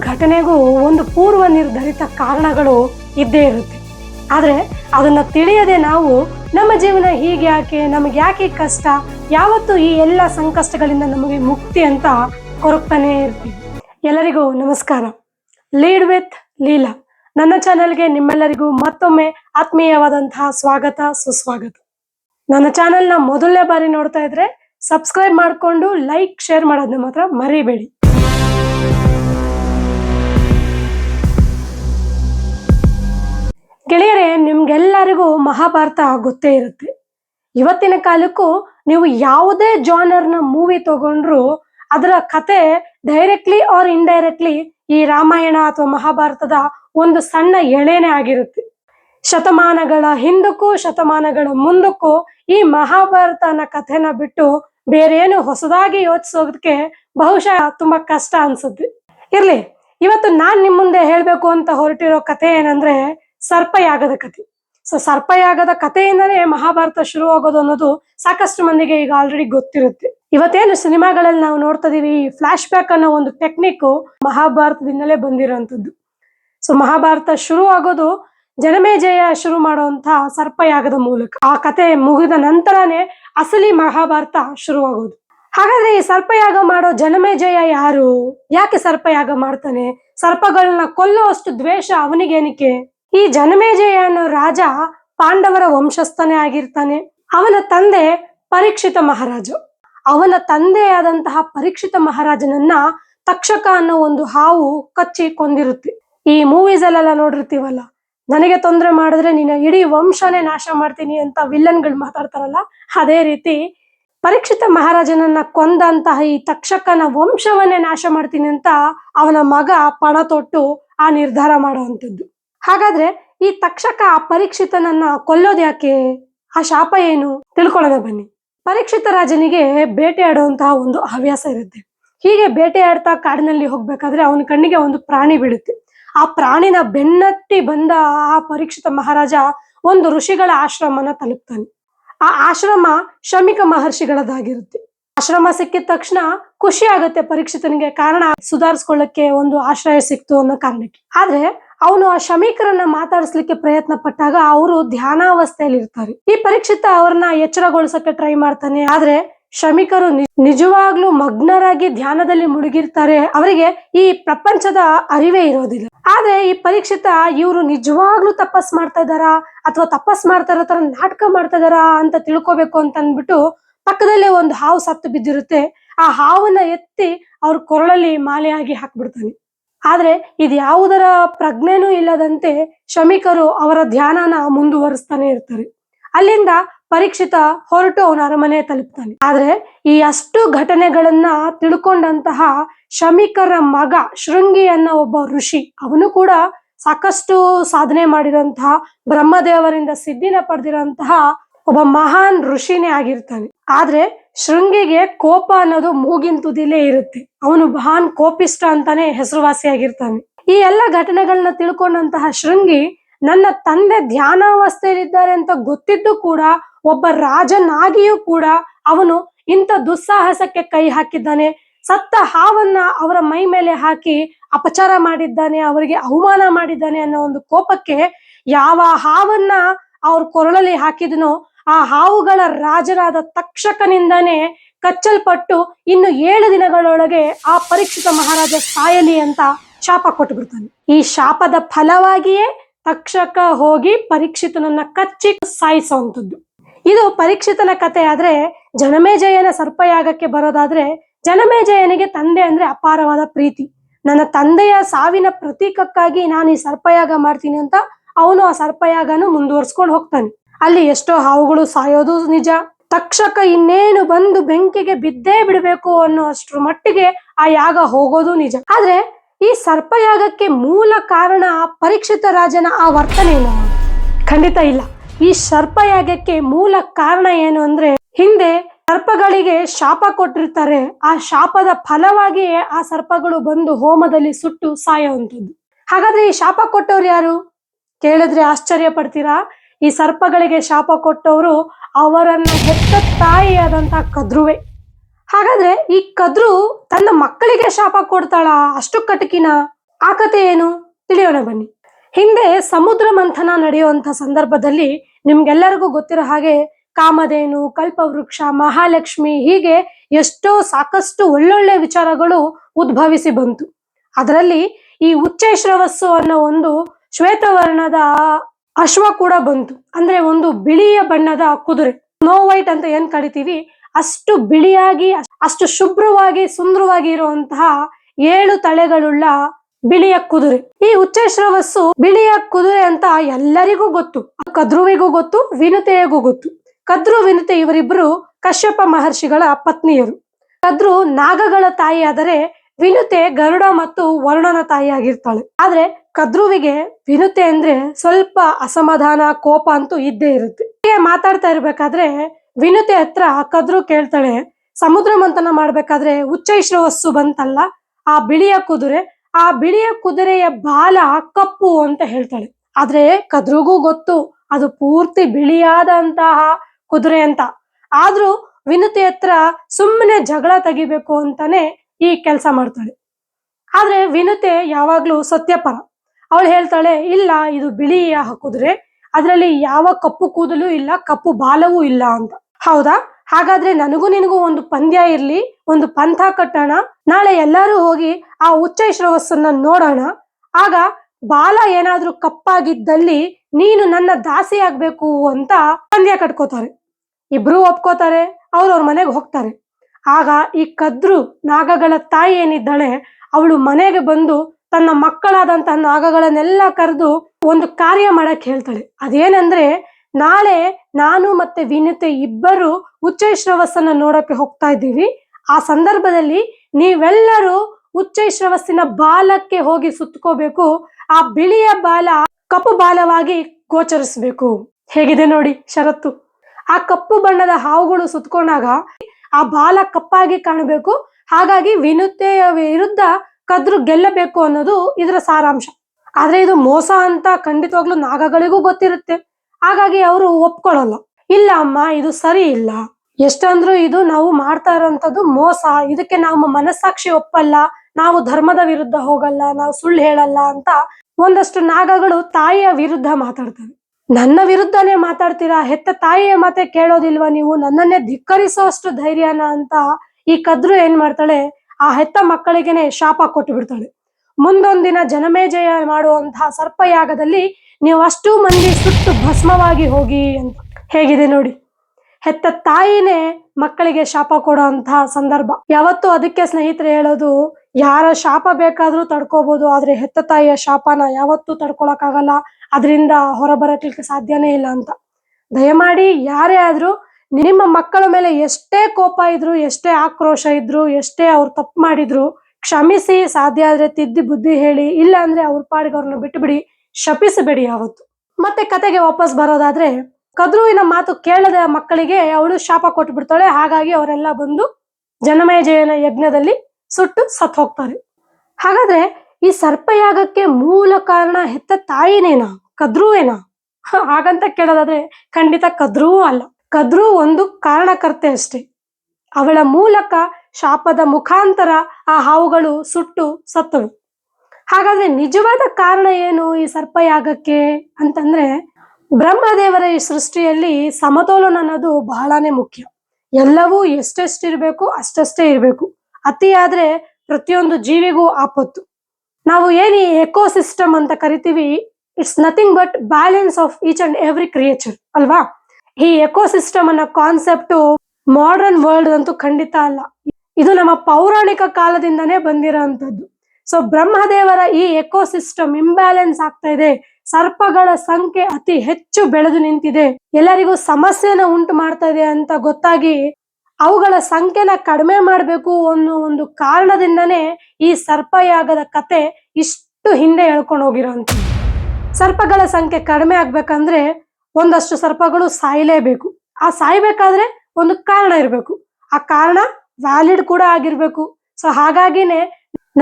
ಘಟನೆಗೂ ಒಂದು ಪೂರ್ವ ನಿರ್ಧರಿತ ಕಾರಣಗಳು ಇದ್ದೇ ಇರುತ್ತೆ. ಆದರೆ ಅದನ್ನು ತಿಳಿಯದೆ ನಾವು ನಮ್ಮ ಜೀವನ ಹೀಗೆ ಯಾಕೆ, ನಮಗೆ ಯಾಕೆ ಕಷ್ಟ, ಯಾವತ್ತು ಈ ಎಲ್ಲ ಸಂಕಷ್ಟಗಳಿಂದ ನಮಗೆ ಮುಕ್ತಿ ಅಂತ ಕೊರಗ್ತಾನೆ ಇರ್ತೀವಿ. ಎಲ್ಲರಿಗೂ ನಮಸ್ಕಾರ. Lead with Leela. ನನ್ನ ಚಾನೆಲ್ಗೆ ನಿಮ್ಮೆಲ್ಲರಿಗೂ ಮತ್ತೊಮ್ಮೆ ಆತ್ಮೀಯವಾದಂತಹ ಸ್ವಾಗತ, ಸುಸ್ವಾಗತ. ನನ್ನ ಚಾನೆಲ್ನ ಮೊದಲನೇ ಬಾರಿ ನೋಡ್ತಾ ಇದ್ರೆ ಸಬ್ಸ್ಕ್ರೈಬ್ ಮಾಡಿಕೊಂಡು ಲೈಕ್, ಶೇರ್ ಮಾಡೋದನ್ನ ಮಾತ್ರ ಮರಿಬೇಡಿ. ಗೆಳೆಯರೇ, ನಿಮ್ಗೆಲ್ಲರಿಗೂ ಮಹಾಭಾರತ ಗೊತ್ತೇ ಇರುತ್ತೆ. ಇವತ್ತಿನ ಕಾಲಕ್ಕೂ ನೀವು ಯಾವುದೇ ಜಾನರ್ನ ಮೂವಿ ತಗೊಂಡ್ರು ಅದರ ಕತೆ ಡೈರೆಕ್ಟ್ಲಿ ಆರ್ ಇಂಡೈರೆಕ್ಟ್ಲಿ ಈ ರಾಮಾಯಣ ಅಥವಾ ಮಹಾಭಾರತದ ಒಂದು ಸಣ್ಣ ಎಳೆನೇ ಆಗಿರುತ್ತೆ. ಶತಮಾನಗಳ ಹಿಂದಕ್ಕೂ ಶತಮಾನಗಳ ಮುಂದಕ್ಕೂ ಈ ಮಹಾಭಾರತ ಅನ್ನೋ ಕಥೆನ ಬಿಟ್ಟು ಬೇರೇನು ಹೊಸದಾಗಿ ಯೋಚಿಸೋದಕ್ಕೆ ಬಹುಶಃ ತುಂಬಾ ಕಷ್ಟ ಅನ್ಸುತ್ತೆ. ಇರ್ಲಿ, ಇವತ್ತು ನಾನ್ ನಿಮ್ ಮುಂದೆ ಹೇಳ್ಬೇಕು ಅಂತ ಹೊರಟಿರೋ ಕಥೆ ಏನಂದ್ರೆ ಸರ್ಪಯಾಗದ ಕತೆ. ಸೊ ಸರ್ಪಯಾಗದ ಕಥೆಯಿಂದನೇ ಮಹಾಭಾರತ ಶುರು ಆಗೋದು ಅನ್ನೋದು ಸಾಕಷ್ಟು ಮಂದಿಗೆ ಈಗ ಆಲ್ರೆಡಿ ಗೊತ್ತಿರುತ್ತೆ. ಇವತ್ತೇನು ಸಿನಿಮಾಗಳಲ್ಲಿ ನಾವು ನೋಡ್ತಾ ಇದೀವಿ, ಈ ಫ್ಲಾಶ್ ಬ್ಯಾಕ್ ಅನ್ನೋ ಒಂದು ಟೆಕ್ನಿಕ್ ಮಹಾಭಾರತದಿಂದಲೇ ಬಂದಿರೋಂಥದ್ದು. ಸೊ ಮಹಾಭಾರತ ಶುರು ಆಗೋದು ಜನಮೇಜಯ ಶುರು ಮಾಡುವಂತಹ ಸರ್ಪಯಾಗದ ಮೂಲಕ. ಆ ಕತೆ ಮುಗಿದ ನಂತರನೇ ಅಸಲಿ ಮಹಾಭಾರತ ಶುರುವಾಗೋದು. ಹಾಗಾದ್ರೆ ಈ ಸರ್ಪಯಾಗ ಮಾಡೋ ಜನಮೇಜಯ ಯಾರು? ಯಾಕೆ ಸರ್ಪಯಾಗ ಮಾಡ್ತಾನೆ? ಸರ್ಪಗಳನ್ನ ಕೊಲ್ಲೋ ಅಷ್ಟು ದ್ವೇಷ ಅವನಿಗೇನಿಕೆ ಈ ಜನಮೇಜಯ ಅನ್ನೋ ರಾಜ ಪಾಂಡವರ ವಂಶಸ್ಥನೇ ಆಗಿರ್ತಾನೆ. ಅವನ ತಂದೆ ಪರೀಕ್ಷಿತ ಮಹಾರಾಜ. ಅವನ ತಂದೆಯಾದಂತಹ ಪರೀಕ್ಷಿತ ಮಹಾರಾಜನನ್ನ ತಕ್ಷಕ ಅನ್ನೋ ಒಂದು ಹಾವು ಕಚ್ಚಿ ಕೊಂದಿರುತ್ತೆ. ಈ ಮೂವೀಸ್ ಅಲ್ಲೆಲ್ಲ ನೋಡಿರ್ತೀವಲ್ಲ, ನನಗೆ ತೊಂದರೆ ಮಾಡಿದ್ರೆ ನಿನ್ನ ಇಡೀ ವಂಶನೇ ನಾಶ ಮಾಡ್ತೀನಿ ಅಂತ ವಿಲ್ಲನ್ಗಳು ಮಾತಾಡ್ತಾರಲ್ಲ, ಅದೇ ರೀತಿ ಪರೀಕ್ಷಿತ ಮಹಾರಾಜನನ್ನ ಕೊಂದಂತಹ ಈ ತಕ್ಷಕನ ವಂಶವನ್ನೇ ನಾಶ ಮಾಡ್ತೀನಿ ಅಂತ ಅವನ ಮಗ ಪಣ ತೊಟ್ಟು ಆ ನಿರ್ಧಾರ ಮಾಡುವಂಥದ್ದು. ಹಾಗಾದ್ರೆ ಈ ತಕ್ಷಕ ಆ ಪರೀಕ್ಷಿತನನ್ನ ಕೊಲ್ಲೋದ್ ಯಾಕೆ? ಆ ಶಾಪ ಏನು? ತಿಳ್ಕೊಳ್ಳೋಣ ಬನ್ನಿ. ಪರೀಕ್ಷಿತ ರಾಜನಿಗೆ ಬೇಟೆಯಾಡುವಂತಹ ಒಂದು ಹವ್ಯಾಸ ಇರುತ್ತೆ. ಹೀಗೆ ಬೇಟೆಯಾಡ್ತಾ ಕಾಡಿನಲ್ಲಿ ಹೋಗ್ಬೇಕಾದ್ರೆ ಅವನ ಕಣ್ಣಿಗೆ ಒಂದು ಪ್ರಾಣಿ ಬೀಳುತ್ತೆ. ಆ ಪ್ರಾಣಿನ ಬೆನ್ನಟ್ಟಿ ಬಂದ ಆ ಪರೀಕ್ಷಿತ ಮಹಾರಾಜ ಒಂದು ಋಷಿಗಳ ಆಶ್ರಮನ ತಲುಪ್ತಾನೆ. ಆ ಆಶ್ರಮ ಶಮಿಕ ಮಹರ್ಷಿಗಳದಾಗಿರುತ್ತೆ ಆಶ್ರಮ ಸಿಕ್ಕಿದ ತಕ್ಷಣ ಖುಷಿ ಆಗುತ್ತೆ ಪರೀಕ್ಷಿತನಿಗೆ ಕಾರಣ ಸುಧಾರಿಸ್ಕೊಳ್ಳಕ್ಕೆ ಒಂದು ಆಶ್ರಯ ಸಿಕ್ತು ಅನ್ನೋ ಕಾರಣಕ್ಕೆ. ಆದ್ರೆ ಅವನು ಆ ಶಮೀಕರನ್ನ ಮಾತಾಡಿಸ್ಲಿಕ್ಕೆ ಪ್ರಯತ್ನ ಪಟ್ಟಾಗ ಅವರು ಧ್ಯಾನಾವಸ್ಥೆಯಲ್ಲಿ ಇರ್ತಾರೆ. ಈ ಪರೀಕ್ಷಿತ ಅವ್ರನ್ನ ಎಚ್ಚರಗೊಳಿಸಕ್ಕೆ ಟ್ರೈ ಮಾಡ್ತಾನೆ. ಆದ್ರೆ ಶ್ರಮಿಕರು ನಿಜವಾಗ್ಲೂ ಮಗ್ನರಾಗಿ ಧ್ಯಾನದಲ್ಲಿ ಮುಳುಗಿರ್ತಾರೆ. ಅವರಿಗೆ ಈ ಪ್ರಪಂಚದ ಅರಿವೇ ಇರೋದಿಲ್ಲ. ಆದ್ರೆ ಈ ಪರೀಕ್ಷಿತ ಇವರು ನಿಜವಾಗ್ಲೂ ತಪಸ್ ಮಾಡ್ತಾ ಇದಾರಾ ಅಥವಾ ತಪಸ್ ಮಾಡ್ತಾ ಇರೋ ತರ ನಾಟಕ ಮಾಡ್ತಾ ಇದಾರಾ ಅಂತ ತಿಳ್ಕೊಬೇಕು ಅಂತ ಅಂದ್ಬಿಟ್ಟು ಪಕ್ಕದಲ್ಲೇ ಒಂದು ಹಾವು ಸತ್ತು ಬಿದ್ದಿರುತ್ತೆ. ಆ ಹಾವನ್ನ ಎತ್ತಿ ಅವ್ರ ಕೊರಳಲ್ಲಿ ಮಾಲೆಯಾಗಿ ಹಾಕ್ಬಿಡ್ತಾನೆ. ಆದ್ರೆ ಇದು ಯಾವುದರ ಪ್ರಜ್ಞೆನೂ ಇಲ್ಲದಂತೆ ಶ್ರಮಿಕರು ಅವರ ಧ್ಯಾನನ ಮುಂದುವರಿಸ್ತಾನೆ ಇರ್ತಾರೆ. ಅಲ್ಲಿಂದ ಪರೀಕ್ಷಿತ ಹೊರಟು ಅವನ ಅರಮನೆ ತಲುಪ್ತಾನೆ. ಆದ್ರೆ ಈ ಅಷ್ಟು ಘಟನೆಗಳನ್ನ ತಿಳ್ಕೊಂಡಂತಹ ಶ್ರಮಿಕರ ಮಗ ಶೃಂಗಿ ಅನ್ನೋ ಒಬ್ಬ ಋಷಿ, ಅವನು ಕೂಡ ಸಾಕಷ್ಟು ಸಾಧನೆ ಮಾಡಿದಂತಹ ಬ್ರಹ್ಮದೇವರಿಂದ ಸಿದ್ಧಿನ ಪಡೆದಿರಂತಹ ಒಬ್ಬ ಮಹಾನ್ ಋಷಿನೇ ಆಗಿರ್ತಾನೆ. ಆದ್ರೆ ಶೃಂಗಿಗೆ ಕೋಪ ಅನ್ನೋದು ಮೂಗಿನ ತುದಿಲೇ ಇರುತ್ತೆ. ಅವನು ಮಹಾನ್ ಕೋಪಿಷ್ಟ ಅಂತಾನೆ ಹೆಸರುವಾಸಿಯಾಗಿರ್ತಾನೆ. ಈ ಎಲ್ಲ ಘಟನೆಗಳನ್ನ ತಿಳ್ಕೊಂಡಂತಹ ಶೃಂಗಿ ನನ್ನ ತಂದೆ ಧ್ಯಾನಾವಸ್ಥೆಯಲ್ಲಿದ್ದಾರೆ ಅಂತ ಗೊತ್ತಿದ್ದು ಕೂಡ, ಒಬ್ಬ ರಾಜನಾಗಿಯೂ ಕೂಡ ಅವನು ಇಂಥ ದುಸ್ಸಾಹಸಕ್ಕೆ ಕೈ ಹಾಕಿದ್ದಾನೆ. ಸತ್ತ ಹಾವನ್ನ ಅವರ ಮೈ ಮೇಲೆ ಹಾಕಿ ಅಪಚಾರ ಮಾಡಿದ್ದಾನೆ, ಅವರಿಗೆ ಅವಮಾನ ಮಾಡಿದ್ದಾನೆ ಅನ್ನೋ ಒಂದು ಕೋಪಕ್ಕೆ ಯಾವ ಹಾವನ್ನ ಅವ್ರ ಕೊರಳಲ್ಲಿ ಹಾಕಿದನೋ ಆ ಹಾವುಗಳ ರಾಜರಾದ ತಕ್ಷಕನಿಂದನೇ ಕಚ್ಚಲ್ಪಟ್ಟು ಇನ್ನು ಏಳು ದಿನಗಳೊಳಗೆ ಆ ಪರೀಕ್ಷಿತ ಮಹಾರಾಜ ಸಾಯಲಿ ಅಂತ ಶಾಪ ಕೊಟ್ಬಿಡ್ತಾನೆ ಈ ಶಾಪದ ಫಲವಾಗಿಯೇ ತಕ್ಷಕ ಹೋಗಿ ಪರೀಕ್ಷಿತನನ್ನ ಕಚ್ಚಿ ಸಾಯಿಸುವಂಥದ್ದು. ಇದು ಪರೀಕ್ಷಿತನ ಕತೆ ಆದ್ರೆ ಜನಮೇಜಯನ ಸರ್ಪಯಾಗಕ್ಕೆ ಬರೋದಾದ್ರೆ ಜನಮೇಜಯನಿಗೆ ತಂದೆ ಅಂದ್ರೆ ಅಪಾರವಾದ ಪ್ರೀತಿ. ನನ್ನ ತಂದೆಯ ಸಾವಿನ ಪ್ರತೀಕಕ್ಕಾಗಿ ನಾನು ಈ ಸರ್ಪಯಾಗ ಮಾಡ್ತೀನಿ ಅಂತ ಅವನು ಆ ಸರ್ಪಯಾಗನು ಮುಂದುವರ್ಸ್ಕೊಂಡು ಹೋಗ್ತಾನೆ. ಅಲ್ಲಿ ಎಷ್ಟೋ ಹಾವುಗಳು ಸಾಯೋದು ನಿಜ. ತಕ್ಷಕ ಇನ್ನೇನು ಬಂದು ಬೆಂಕಿಗೆ ಬಿದ್ದೇ ಬಿಡಬೇಕು ಅನ್ನೋ ಅಷ್ಟ್ರ ಮಟ್ಟಿಗೆ ಆ ಯಾಗ ಹೋಗೋದು ನಿಜ. ಆದ್ರೆ ಈ ಸರ್ಪಯಾಗಕ್ಕೆ ಮೂಲ ಕಾರಣ ಪರೀಕ್ಷಿತ ರಾಜನ ಆ ವರ್ತನೆ ಖಂಡಿತ ಇಲ್ಲ. ಈ ಸರ್ಪಯಾಗಕ್ಕೆ ಮೂಲ ಕಾರಣ ಏನು ಅಂದ್ರೆ ಹಿಂದೆ ಸರ್ಪಗಳಿಗೆ ಶಾಪ ಕೊಟ್ಟಿರ್ತಾರೆ. ಆ ಶಾಪದ ಫಲವಾಗಿಯೇ ಆ ಸರ್ಪಗಳು ಬಂದು ಹೋಮದಲ್ಲಿ ಸುಟ್ಟು ಸಾಯುವಂಥದ್ದು. ಹಾಗಾದ್ರೆ ಈ ಶಾಪ ಕೊಟ್ಟವ್ರು ಯಾರು? ಕೇಳಿದ್ರೆ ಆಶ್ಚರ್ಯ ಪಡ್ತೀರಾ ಈ ಸರ್ಪಗಳಿಗೆ ಶಾಪ ಕೊಟ್ಟವರು ಅವರನ್ನು ಹೆತ್ತ ತಾಯಿಯಾದಂತ ಕದ್ರುವೆ. ಹಾಗಾದ್ರೆ ಈ ಕದ್ರು ತನ್ನ ಮಕ್ಕಳಿಗೆ ಶಾಪ ಕೊಡ್ತಾಳ? ಅಷ್ಟು ಕಟಕಿನ ಆ ಕತೆ ಏನು? ತಿಳಿಯೋಣ ಬನ್ನಿ. ಹಿಂದೆ ಸಮುದ್ರ ಮಂಥನ ನಡೆಯುವಂತ ಸಂದರ್ಭದಲ್ಲಿ ನಿಮ್ಗೆಲ್ಲರಿಗೂ ಗೊತ್ತಿರೋ ಹಾಗೆ ಕಾಮಧೇನು, ಕಲ್ಪವೃಕ್ಷ, ಮಹಾಲಕ್ಷ್ಮಿ ಹೀಗೆ ಎಷ್ಟೋ ಸಾಕಷ್ಟು ಒಳ್ಳೊಳ್ಳೆ ವಿಚಾರಗಳು ಉದ್ಭವಿಸಿ ಬಂತು. ಅದರಲ್ಲಿ ಈ ಉಚ್ಚೈಶ್ರವಸ್ಸು ಅನ್ನೋ ಒಂದು ಶ್ವೇತವರ್ಣದ ಅಶ್ವ ಕೂಡ ಬಂತು. ಅಂದ್ರೆ ಒಂದು ಬಿಳಿಯ ಬಣ್ಣದ ಕುದುರೆ. ಸ್ನೋ ವೈಟ್ ಅಂತ ಏನ್ ಕರಿತೀವಿ? ಅಷ್ಟು ಬಿಳಿಯಾಗಿ, ಅಷ್ಟು ಶುಭ್ರವಾಗಿ, ಸುಂದರವಾಗಿ ಇರುವಂತಹ ಏಳು ತಳೆಗಳುಳ್ಳ ಬಿಳಿಯ ಕುದುರೆ. ಈ ಉಚ್ಚಶ್ರವಸ್ಸು ಬಿಳಿಯ ಕುದುರೆ ಅಂತ ಎಲ್ಲರಿಗೂ ಗೊತ್ತು. ಕದ್ರುವಿಗೂ ಗೊತ್ತು ವಿನುತೆಯಗೂ ಗೊತ್ತು. ಕದ್ರು, ವಿನುತೆ ಇವರಿಬ್ರು ಕಶ್ಯಪ ಮಹರ್ಷಿಗಳ ಪತ್ನಿಯರು. ಕದ್ರು ನಾಗಗಳ ತಾಯಿಯಾದರೆ ವಿನುತೆ ಗರುಡ ಮತ್ತು ವರುಣನ ತಾಯಿಯಾಗಿರ್ತಾಳೆ. ಆದ್ರೆ ಕದ್ರುವಿಗೆ ವಿನುತೆ ಅಂದ್ರೆ ಸ್ವಲ್ಪ ಅಸಮಾಧಾನ, ಕೋಪ ಅಂತೂ ಇದ್ದೇ ಇರುತ್ತೆ. ಹೀಗೆ ಮಾತಾಡ್ತಾ ಇರ್ಬೇಕಾದ್ರೆ ವಿನುತೆ ಹತ್ರ ಕದ್ರು ಕೇಳ್ತಾಳೆ, ಸಮುದ್ರ ಮಂಥನ ಮಾಡ್ಬೇಕಾದ್ರೆ ಉಚ್ಚೈಶ್ರವಸ್ಸು ಬಂತಲ್ಲ, ಆ ಬಿಳಿಯ ಕುದುರೆ, ಆ ಬಿಳಿಯ ಕುದುರೆಯ ಬಾಲ ಕಪ್ಪು ಅಂತ ಹೇಳ್ತಾಳೆ. ಆದ್ರೆ ಕದ್ರಿಗೂ ಗೊತ್ತು, ಅದು ಪೂರ್ತಿ ಬಿಳಿಯಾದಂತಹ ಕುದುರೆ ಅಂತ. ಆದ್ರೂ ವಿನುತೆ ಹತ್ರ ಸುಮ್ಮನೆ ಜಗಳ ತೆಗಿಬೇಕು ಅಂತಾನೆ ಈ ಕೆಲಸ ಮಾಡ್ತಾಳೆ. ಆದ್ರೆ ವಿನುತೆ ಯಾವಾಗ್ಲೂ ಸತ್ಯಪರ. ಅವಳು ಹೇಳ್ತಾಳೆ, ಇಲ್ಲ, ಇದು ಬಿಳಿಯ ಕುದುರೆ ಅದರಲ್ಲಿ ಯಾವ ಕಪ್ಪು ಕೂದಲು ಇಲ್ಲ, ಕಪ್ಪು ಬಾಲವೂ ಇಲ್ಲ ಅಂತ. ಹೌದಾ? ಹಾಗಾದ್ರೆ ನನಗೂ ನಿನಗೂ ಒಂದು ಪಂದ್ಯ ಇರ್ಲಿ, ಒಂದು ಪಂಥ ಕಟ್ಟೋಣ. ನಾಳೆ ಎಲ್ಲರೂ ಹೋಗಿ ಆ ಉಚ್ಚೈಶ್ರವಸ್ಸನ್ನ ನೋಡೋಣ. ಆಗ ಬಾಲ ಏನಾದ್ರೂ ಕಪ್ಪಾಗಿದ್ದಲ್ಲಿ ನೀನು ನನ್ನ ದಾಸಿ ಆಗ್ಬೇಕು ಅಂತ ಪಂದ್ಯ ಕಟ್ಕೋತಾರೆ. ಇಬ್ರು ಒಪ್ಕೋತಾರೆ ಅವ್ರವ್ರ ಮನೆಗೆ ಹೋಗ್ತಾರೆ. ಆಗ ಈ ಕದ್ರು ನಾಗಗಳ ತಾಯಿ ಏನಿದ್ದಾಳೆ, ಅವಳು ಮನೆಗೆ ಬಂದು ತನ್ನ ಮಕ್ಕಳಾದಂತಹ ನಾಗಗಳನ್ನೆಲ್ಲ ಕರೆದು ಒಂದು ಕಾರ್ಯ ಮಾಡಕ್ ಹೇಳ್ತಾಳೆ. ಅದೇನಂದ್ರೆ, ನಾಳೆ ನಾನು ಮತ್ತೆ ವಿನತೆ ಇಬ್ಬರು ಉಚ್ಚೈಶ್ರವಸ್ಸನ್ನ ನೋಡಕ್ಕೆ ಹೋಗ್ತಾ ಇದ್ದೀವಿ. ಆ ಸಂದರ್ಭದಲ್ಲಿ ನೀವೆಲ್ಲರೂ ಉಚ್ಚೈಶ್ರವಸ್ಸಿನ ಬಾಲಕ್ಕೆ ಹೋಗಿ ಸುತ್ತಕೋಬೇಕು ಆ ಬಿಳಿಯ ಬಾಲ ಕಪ್ಪು ಬಾಲವಾಗಿ ಗೋಚರಿಸಬೇಕು. ಹೇಗಿದೆ ನೋಡಿ ಷರತ್ತು ಆ ಕಪ್ಪು ಬಣ್ಣದ ಹಾವುಗಳು ಸುತ್ಕೊಂಡಾಗ ಆ ಬಾಲ ಕಪ್ಪಾಗಿ ಕಾಣಬೇಕು. ಹಾಗಾಗಿ ವಿನುತೆಯ ವಿರುದ್ಧ ಕದ್ರು ಗೆಲ್ಲಬೇಕು ಅನ್ನೋದು ಇದರ ಸಾರಾಂಶ. ಆದ್ರೆ ಇದು ಮೋಸ ಅಂತ ಖಂಡಿತವಾಗ್ಲೂ ನಾಗಗಳಿಗೂ ಗೊತ್ತಿರುತ್ತೆ. ಹಾಗಾಗಿ ಅವರು ಒಪ್ಕೊಳ್ಳಲ್ಲ. ಇಲ್ಲ ಅಮ್ಮ, ಇದು ಸರಿ ಇಲ್ಲ. ಎಷ್ಟಂದ್ರೂ ಇದು ನಾವು ಮಾಡ್ತಾ ಇರೋಂಥದ್ದು ಮೋಸ. ಇದಕ್ಕೆ ನಾವು ಮನಸ್ಸಾಕ್ಷಿ ಒಪ್ಪಲ್ಲ. ನಾವು ಧರ್ಮದ ವಿರುದ್ಧ ಹೋಗಲ್ಲ. ನಾವು ಸುಳ್ಳು ಹೇಳಲ್ಲ ಅಂತ ಒಂದಷ್ಟು ನಾಗಗಳು ತಾಯಿಯ ವಿರುದ್ಧ ಮಾತಾಡ್ತವೆ. ನನ್ನ ವಿರುದ್ಧನೇ ಮಾತಾಡ್ತೀರಾ? ಹೆತ್ತ ತಾಯಿಯ ಮಾತೆ ಕೇಳೋದಿಲ್ವಾ ನೀವು? ನನ್ನನ್ನೇ ಧಿಕ್ಕರಿಸುವಷ್ಟು ಧೈರ್ಯನ ಅಂತ ಈ ಕದ್ರು ಏನ್ ಮಾಡ್ತಾಳೆ? ಆ ಹೆತ್ತ ಮಕ್ಕಳಿಗೆನೆ ಶಾಪ ಕೊಟ್ಟು ಬಿಡ್ತಾಳೆ. ಮುಂದೊಂದಿನ ಜನಮೇಜಯ ಮಾಡುವಂತಹ ಸರ್ಪಯಾಗದಲ್ಲಿ ನೀವು ಅಷ್ಟು ಮಂದಿ ಸುಟ್ಟು ಭಸ್ಮವಾಗಿ ಹೋಗಿ ಅಂತ. ಹೇಗಿದೆ ನೋಡಿ. ಹೆತ್ತ ತಾಯಿನೇ ಮಕ್ಕಳಿಗೆ ಶಾಪ ಕೊಡುವಂತಹ ಸಂದರ್ಭ. ಯಾವತ್ತೂ ಅದಕ್ಕೆ ಸ್ನೇಹಿತರೆ ಹೇಳೋದು, ಯಾರ ಶಾಪ ಬೇಕಾದ್ರೂ ತಡ್ಕೋಬಹುದು ಆದ್ರೆ ಹೆತ್ತ ತಾಯಿಯ ಶಾಪನ ಯಾವತ್ತೂ ತಡ್ಕೊಳಕ್ಕಾಗಲ್ಲ. ಅದರಿಂದ ಹೊರಬರಕ್ಲಿಕ್ಕೆ ಸಾಧ್ಯನೇ ಇಲ್ಲ ಅಂತ. ದಯಮಾಡಿ ಯಾರೇ ಆದ್ರೂ ನಿಮ್ಮ ಮಕ್ಕಳ ಮೇಲೆ ಎಷ್ಟೇ ಕೋಪ ಇದ್ರು, ಎಷ್ಟೇ ಆಕ್ರೋಶ ಇದ್ರು, ಎಷ್ಟೇ ಅವ್ರು ತಪ್ಪು ಮಾಡಿದ್ರು, ಕ್ಷಮಿಸಿ, ಸಾಧ್ಯ ಆದ್ರೆ ತಿದ್ದಿ ಬುದ್ಧಿ ಹೇಳಿ, ಇಲ್ಲ ಅಂದ್ರೆ ಅವ್ರ ಪಾಡಿಗೆ ಅವ್ರನ್ನ ಬಿಟ್ಟು ಬಿಡಿ ಶಪಿಸಬೇಡಿ ಯಾವತ್ತು. ಮತ್ತೆ ಕತೆಗೆ ವಾಪಸ್ ಬರೋದಾದ್ರೆ, ಕದ್ರುವಿನ ಮಾತು ಕೇಳದ ಮಕ್ಕಳಿಗೆ ಅವಳು ಶಾಪ ಕೊಟ್ಟು ಬಿಡ್ತಾಳೆ ಹಾಗಾಗಿ ಅವರೆಲ್ಲ ಬಂದು ಜನಮೇಜಯನ ಯಜ್ಞದಲ್ಲಿ ಸುಟ್ಟು ಸತ್ ಹೋಗ್ತಾರೆ. ಹಾಗಾದ್ರೆ ಈ ಸರ್ಪಯಾಗಕ್ಕೆ ಮೂಲ ಕಾರಣ ಹೆತ್ತ ತಾಯಿನೇನಾ? ಕದ್ರುವೇನಾ? ಹಾಗಂತ ಕೇಳೋದಾದ್ರೆ ಖಂಡಿತ ಕದ್ರೂ ಅಲ್ಲ. ಕದ್ರು ಒಂದು ಕಾರಣಕರ್ತೆ ಅಷ್ಟೇ. ಅವಳ ಮೂಲಕ ಶಾಪದ ಮುಖಾಂತರ ಆ ಹಾವುಗಳು ಸುಟ್ಟು ಸತ್ತವು. ಹಾಗಾದ್ರೆ ನಿಜವಾದ ಕಾರಣ ಏನು ಈ ಸರ್ಪಯಾಗಕ್ಕೆ? ಅಂತಂದ್ರೆ ಬ್ರಹ್ಮದೇವರ ಈ ಸೃಷ್ಟಿಯಲ್ಲಿ ಸಮತೋಲನ ಅನ್ನೋದು ಬಹಳಾನೇ ಮುಖ್ಯ. ಎಲ್ಲವೂ ಎಷ್ಟೆಷ್ಟಿರ್ಬೇಕು ಅಷ್ಟಷ್ಟೇ ಇರಬೇಕು. ಅತಿ ಆದ್ರೆ ಪ್ರತಿಯೊಂದು ಜೀವಿಗೂ ಆಪತ್ತು. ನಾವು ಏನು ಈ ಎಕೋಸಿಸ್ಟಮ್ ಅಂತ ಕರಿತೀವಿ? It's nothing but balance of each and every creature ಅಲ್ವಾ? ಈ ಎಕೋಸಿಸ್ಟಮ್ ಅನ್ನೋ ಕಾನ್ಸೆಪ್ಟ್ ಮಾಡರ್ನ್ ವರ್ಲ್ಡ್ ಅಂತೂ ಖಂಡಿತ ಅಲ್ಲ. ಇದು ನಮ್ಮ ಪೌರಾಣಿಕ ಕಾಲದಿಂದನೇ ಬಂದಿರೋಂಥದ್ದು. ಸೊ ಬ್ರಹ್ಮದೇವರ ಈ ಎಕೋಸಿಸ್ಟಮ್ ಇಂಬ್ಯಾಲೆನ್ಸ್ ಆಗ್ತಾ ಇದೆ. ಸರ್ಪಗಳ ಸಂಖ್ಯೆ ಅತಿ ಹೆಚ್ಚು ಬೆಳೆದು ನಿಂತಿದೆ. ಎಲ್ಲರಿಗೂ ಸಮಸ್ಯೆನ ಉಂಟು ಮಾಡ್ತಾ ಇದೆ ಅಂತ ಗೊತ್ತಾಗಿ ಅವುಗಳ ಸಂಖ್ಯೆನ ಕಡಿಮೆ ಮಾಡಬೇಕು ಅನ್ನೋ ಒಂದು ಕಾರಣದಿಂದನೇ ಈ ಸರ್ಪಯಾಗದ ಕತೆ ಇಷ್ಟು ಹಿಂದೆ ಹೇಳ್ಕೊಂಡು ಹೋಗಿರೋಂಥದ್ದು ಸರ್ಪಗಳ ಸಂಖ್ಯೆ ಕಡಿಮೆ ಆಗ್ಬೇಕಂದ್ರೆ ಒಂದಷ್ಟು ಸರ್ಪಗಳು ಸಾಯಲೇಬೇಕು. ಆ ಸಾಯ್ಬೇಕಾದ್ರೆ ಒಂದು ಕಾರಣ ಇರಬೇಕು. ಆ ಕಾರಣ ವ್ಯಾಲಿಡ್ ಕೂಡ ಆಗಿರ್ಬೇಕು. ಸೊ ಹಾಗಾಗಿನೇ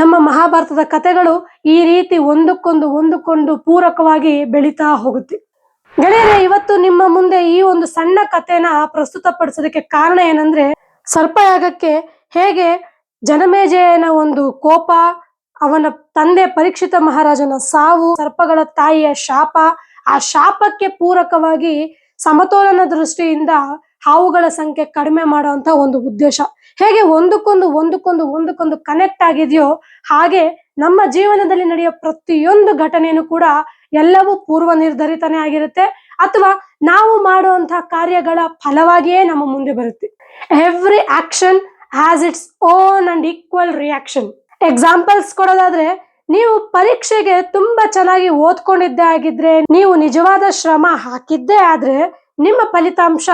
ನಮ್ಮ ಮಹಾಭಾರತದ ಕಥೆಗಳು ಈ ರೀತಿ ಒಂದಕ್ಕೊಂದು ಒಂದಕ್ಕೊಂದು ಪೂರಕವಾಗಿ ಬೆಳೀತಾ ಹೋಗುತ್ತೆ. ಗೆಳೆಯರೆ, ಇವತ್ತು ನಿಮ್ಮ ಮುಂದೆ ಈ ಒಂದು ಸಣ್ಣ ಕಥೆನ ಪ್ರಸ್ತುತಪಡಿಸೋದಕ್ಕೆ ಕಾರಣ ಏನಂದ್ರೆ, ಸರ್ಪಯಾಗಕ್ಕೆ ಹೇಗೆ ಜನಮೇಜಯನ ಒಂದು ಕೋಪ, ಅವನ ತಂದೆ ಪರೀಕ್ಷಿತ ಮಹಾರಾಜನ ಸಾವು, ಸರ್ಪಗಳ ತಾಯಿಯ ಶಾಪ ಆ ಶಾಪಕ್ಕೆ ಪೂರಕವಾಗಿ ಸಮತೋಲನ ದೃಷ್ಟಿಯಿಂದ ಹಾವುಗಳ ಸಂಖ್ಯೆ ಕಡಿಮೆ ಮಾಡುವಂತ ಒಂದು ಉದ್ದೇಶ. ಹೇಗೆ ಒಂದಕ್ಕೊಂದು ಒಂದಕ್ಕೊಂದು ಒಂದಕ್ಕೊಂದು ಕನೆಕ್ಟ್ ಆಗಿದೆಯೋ ಹಾಗೆ ನಮ್ಮ ಜೀವನದಲ್ಲಿ ನಡೆಯೋ ಪ್ರತಿಯೊಂದು ಘಟನೆಯೂ ಕೂಡ ಎಲ್ಲವೂ ಪೂರ್ವ ನಿರ್ಧರಿತನೇ ಆಗಿರುತ್ತೆ. ಅಥವಾ ನಾವು ಮಾಡುವಂತಹ ಕಾರ್ಯಗಳ ಫಲವಾಗಿಯೇ ನಮ್ಮ ಮುಂದೆ ಬರುತ್ತೆ. Every action has its own and equal reaction examples ಕೊಡೋದಾದ್ರೆ ನೀವು ಪರೀಕ್ಷೆಗೆ ತುಂಬಾ ಚೆನ್ನಾಗಿ ಓದ್ಕೊಂಡಿದ್ದೇ ಆಗಿದ್ರೆ, ನೀವು ನಿಜವಾದ ಶ್ರಮ ಹಾಕಿದ್ದೇ ಆದ್ರೆ ನಿಮ್ಮ ಫಲಿತಾಂಶ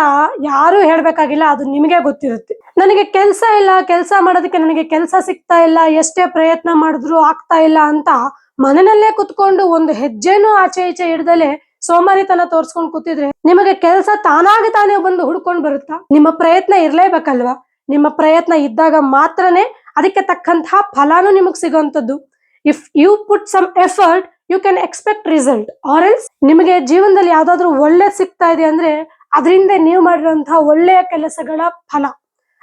ಯಾರು ಹೇಳ್ಬೇಕಾಗಿಲ್ಲ, ಅದು ನಿಮಗೆ ಗೊತ್ತಿರುತ್ತೆ. ನನಗೆ ಕೆಲಸ ಇಲ್ಲ, ಕೆಲಸ ಮಾಡೋದಕ್ಕೆ ನನಗೆ ಕೆಲಸ ಸಿಗ್ತಾ ಇಲ್ಲ, ಎಷ್ಟೇ ಪ್ರಯತ್ನ ಮಾಡಿದ್ರು ಆಗ್ತಾ ಇಲ್ಲ ಅಂತ ಮನೆಯಲ್ಲೇ ಕುತ್ಕೊಂಡು ಒಂದು ಹೆಜ್ಜೆನೂ ಆಚೆ ಈಚೆ ಹಿಡ್ದಲೆ ಸೋಮಾರಿತನ ತೋರ್ಸ್ಕೊಂಡು ಕೂತಿದ್ರೆ ನಿಮಗೆ ಕೆಲಸ ತಾನಾಗಿ ತಾನೇ ಬಂದು ಹುಡ್ಕೊಂಡ್ ಬರುತ್ತಾ? ನಿಮ್ಮ ಪ್ರಯತ್ನ ಇರ್ಲೇಬೇಕಲ್ವಾ? ನಿಮ್ಮ ಪ್ರಯತ್ನ ಇದ್ದಾಗ ಮಾತ್ರನೇ ಅದಕ್ಕೆ ತಕ್ಕಂತಹ ಫಲಾನು ನಿಮಗ್ ಸಿಗುವಂತದ್ದು if you put some effort you can expect result or else ನಿಮಗೆ ಜೀವನದಲ್ಲಿ ಯಾವ್ದಾದ್ರು ಒಳ್ಳೆ ಸಿಗ್ತಾ ಇದೆ ಅಂದ್ರೆ, ಅದರಿಂದ ನೀವು ಮಾಡಿರುವಂತಹ ಒಳ್ಳೆಯ ಕೆಲಸಗಳ ಫಲ.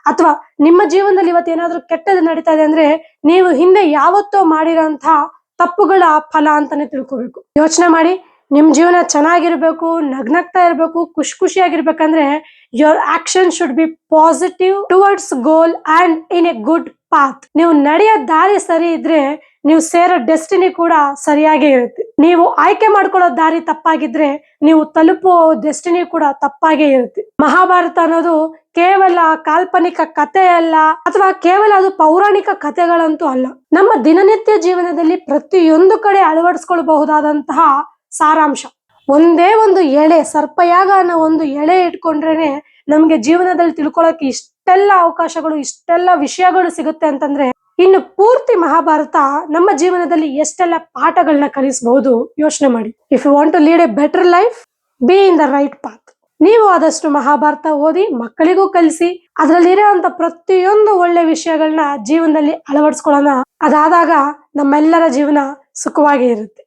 ಅಥವಾ ನಿಮ್ಮ ಜೀವನದಲ್ಲಿ ಇವತ್ತು ಏನಾದ್ರೂ ಕೆಟ್ಟದ್ದು ನಡೀತಾ ಇದೆ ಅಂದ್ರೆ, ನೀವು ಹಿಂದೆ ಯಾವತ್ತೋ ಮಾಡಿರೋಂತಹ ತಪ್ಪುಗಳ ಫಲ ಅಂತಾನೆ ತಿಳ್ಕೋಬೇಕು. ಯೋಚನೆ ಮಾಡಿ, ನಿಮ್ ಜೀವನ ಚೆನ್ನಾಗಿರ್ಬೇಕು, ನಗ್ನಗ್ತಾ ಇರ್ಬೇಕು, ಖುಷಿ ಖುಷಿಯಾಗಿರ್ಬೇಕಂದ್ರೆ your action should be positive towards goal and in a good path ನೀವು ನಡೆಯೋ ದಾರಿ ಸರಿ ಇದ್ರೆ ನೀವು ಸೇರೋ ಡೆಸ್ಟಿನಿ ಕೂಡ ಸರಿಯಾಗೇ ಇರುತ್ತೆ. ನೀವು ಆಯ್ಕೆ ಮಾಡ್ಕೊಳ್ಳೋ ದಾರಿ ತಪ್ಪಾಗಿದ್ರೆ ನೀವು ತಲುಪುವ ಡೆಸ್ಟಿನಿ ಕೂಡ ತಪ್ಪಾಗೇ ಇರುತ್ತೆ. ಮಹಾಭಾರತ ಅನ್ನೋದು ಕೇವಲ ಕಾಲ್ಪನಿಕ ಕಥೆ ಅಲ್ಲ, ಅಥವಾ ಕೇವಲ ಅದು ಪೌರಾಣಿಕ ಕಥೆಗಳಂತೂ ಅಲ್ಲ. ನಮ್ಮ ದಿನನಿತ್ಯ ಜೀವನದಲ್ಲಿ ಪ್ರತಿಯೊಂದು ಕಡೆ ಅಳವಡಿಸ್ಕೊಳ್ಬಹುದಾದಂತಹ ಸಾರಾಂಶ. ಒಂದೇ ಒಂದು ಎಳೆ ಸರ್ಪಯಾಗ ಅನ್ನೋ ಒಂದು ಎಳೆ ಇಟ್ಕೊಂಡ್ರೇನೆ ನಮ್ಗೆ ಜೀವನದಲ್ಲಿ ತಿಳ್ಕೊಳಕ್ಕೆ ಇಷ್ಟೆಲ್ಲ ಅವಕಾಶಗಳು, ಇಷ್ಟೆಲ್ಲ ವಿಷಯಗಳು ಸಿಗುತ್ತೆ ಅಂತಂದ್ರೆ ಇನ್ನು ಪೂರ್ತಿ ಮಹಾಭಾರತ ನಮ್ಮ ಜೀವನದಲ್ಲಿ ಎಷ್ಟೆಲ್ಲ ಪಾಠಗಳನ್ನ ಕಲಿಸಬಹುದು ಯೋಚನೆ ಮಾಡಿ. If you want to lead a better life be in the right path ನೀವು ಆದಷ್ಟು ಮಹಾಭಾರತ ಓದಿ ಮಕ್ಕಳಿಗೂ ಕಲಿಸಿ, ಅದರಲ್ಲಿರುವಂತ ಪ್ರತಿಯೊಂದು ಒಳ್ಳೆ ವಿಷಯಗಳನ್ನ ಜೀವನದಲ್ಲಿ ಅಳವಡಿಸ್ಕೊಳ್ಳೋಣ. ಅದಾದಾಗ ನಮ್ಮೆಲ್ಲರ ಜೀವನ ಸುಖವಾಗಿ ಇರುತ್ತೆ.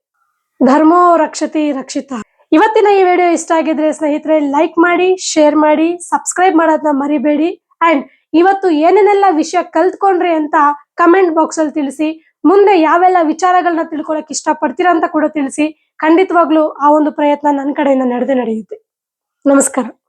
ಧರ್ಮೋ ರಕ್ಷತಿ ರಕ್ಷಿತ. ಇವತ್ತಿನ ಈ ವಿಡಿಯೋ ಇಷ್ಟ ಆಗಿದ್ರೆ ಸ್ನೇಹಿತರೆ ಲೈಕ್ ಮಾಡಿ ಶೇರ್ ಮಾಡಿ ಸಬ್ಸ್ಕ್ರೈಬ್ ಮಾಡೋದನ್ನ ಮರಿಬೇಡಿ. ಅಂಡ್ ಇವತ್ತು ಏನೇನೆಲ್ಲ ವಿಷಯ ಕಲ್ತ್ಕೊಂಡ್ರಿ ಅಂತ ಕಮೆಂಟ್ ಬಾಕ್ಸ್ ಅಲ್ಲಿ ತಿಳಿಸಿ, ಮುಂದೆ ಯಾವೆಲ್ಲ ವಿಚಾರಗಳನ್ನ ತಿಳ್ಕೊಳಕ್ ಇಷ್ಟಪಡ್ತೀರಾ ಅಂತ ಕೂಡ ತಿಳಿಸಿ, ಖಂಡಿತವಾಗ್ಲೂ ಆ ಒಂದು ಪ್ರಯತ್ನ ನನ್ನ ಕಡೆಯಿಂದ ನಡೆದೇ ನಡೆಯುತ್ತೆ. ನಮಸ್ಕಾರ.